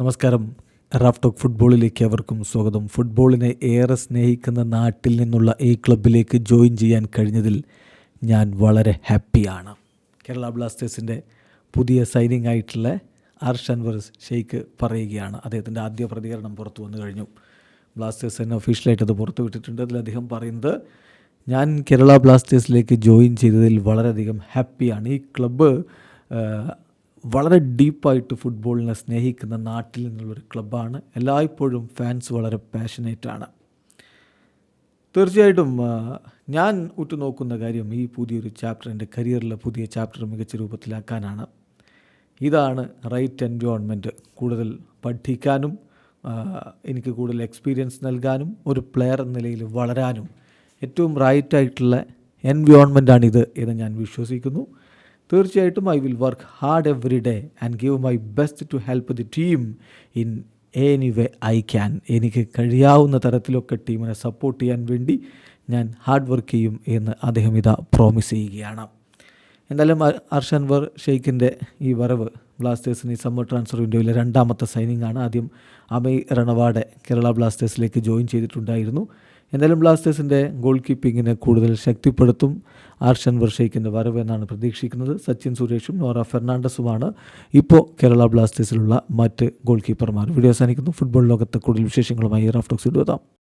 നമസ്കാരം. Raf talk ഫുട്ബോളിലേക്ക് അവർക്കും സ്വാഗതം. ഫുട്ബോളിനെ ഏറെ സ്നേഹിക്കുന്ന നാട്ടിൽ നിന്നുള്ള ഈ ക്ലബിലേക്ക് ജോയിൻ ചെയ്യാൻ കഴിഞ്ഞതിൽ ഞാൻ വളരെ ഹാപ്പിയാണ്. കേരള ബ്ലാസ്റ്റേഴ്സിന്റെ പുതിയ സൈനിങ് ആയിട്ടുള്ള അൻവർ ഷെയ്ഖ് പറയുകയാണ്. അദ്ദേഹത്തിന്റെ ആദ്യ പ്രതികരണം പുറത്തു വന്നു കഴിഞ്ഞു. ബ്ലാസ്റ്റേഴ്സ് തന്നെ ഒഫീഷ്യലായിട്ട് അത് പുറത്തു വിട്ടിട്ടുണ്ട്. അതിൽ അദ്ദേഹം പറയുന്നത് ഞാൻ കേരള ബ്ലാസ്റ്റേഴ്സിലേക്ക് ജോയിൻ ചെയ്തതിൽ വളരെയധികം ഹാപ്പിയാണ്. ഈ ക്ലബ്ബ് വളരെ ഡീപ്പായിട്ട് ഫുട്ബോളിനെ സ്നേഹിക്കുന്ന നാട്ടിൽ നിന്നുള്ളൊരു ക്ലബ്ബാണ്. എല്ലായ്പ്പോഴും ഫാൻസ് വളരെ പാഷനേറ്റാണ് തീർച്ചയായിട്ടും ഞാൻ ഉറ്റുനോക്കുന്ന കാര്യം ഈ പുതിയൊരു ചാപ്റ്റർ എന്റെ കരിയറിലെ പുതിയ ചാപ്റ്റർ മികച്ച രൂപത്തിലാക്കാനാണ്. ഇതാണ് റൈറ്റ് എൻവയോൺമെന്റ് കൂടുതൽ പഠിക്കാനും എനിക്ക് കൂടുതൽ എക്സ്പീരിയൻസ് നൽകാനും ഒരു പ്ലെയർ എന്ന നിലയിൽ വളരാനും ഏറ്റവും റൈറ്റായിട്ടുള്ള എൻവയോൺമെന്റാണിത് എന്ന് ഞാൻ വിശ്വസിക്കുന്നു. തീർച്ചയായിട്ടും I will work hard every day and give my best to help the team in any way I can എനിക്ക് കഴിയാവുന്ന തരത്തിലൊക്കെ ടീമിനെ സപ്പോർട്ട് ചെയ്യാൻ വേണ്ടി ഞാൻ ഹാർഡ് വർക്ക് ചെയ്യും എന്ന് അദ്ദേഹം ഇതാ പ്രോമിസ് ചെയ്യുകയാണ്. എന്തായാലും അർഷൻ വർ ഷെയ്ഖിന്റെ ഈ വരവ് ബ്ലാസ്റ്റേഴ്സിന് ഈ സമ്മർ ട്രാൻസ്ഫർ വിൻഡോയിലെ രണ്ടാമത്തെ സൈനിങ് ആണ്. ആദ്യം അമയ് റണവാഡെ കേരള ബ്ലാസ്റ്റേഴ്സിലേക്ക് ജോയിൻ ചെയ്തിട്ടുണ്ടായിരുന്നു. എന്തായാലും ബ്ലാസ്റ്റേഴ്സിന്റെ ഗോൾ കീപ്പിങ്ങിനെ കൂടുതൽ ശക്തിപ്പെടുത്തും. ആർഷൻ വർഷയ്ക്കിന്റെ വരവെന്നാണ് പ്രതീക്ഷിക്കുന്നത്. സച്ചിൻ സുരേഷും നോറ ഫെർണാണ്ടസുമാണ്. ഇപ്പോൾ കേരള ബ്ലാസ്റ്റേഴ്സിലുള്ള മറ്റ് ഗോൾ കീപ്പർമാർ വീഡിയോ അവസാനിക്കുന്നു. ഫുട്ബോൾ ലോകത്തെ കൂടുതൽ വിശേഷങ്ങളുമായി റാഫ്റ്റോക്സ് ഇടുവതാം.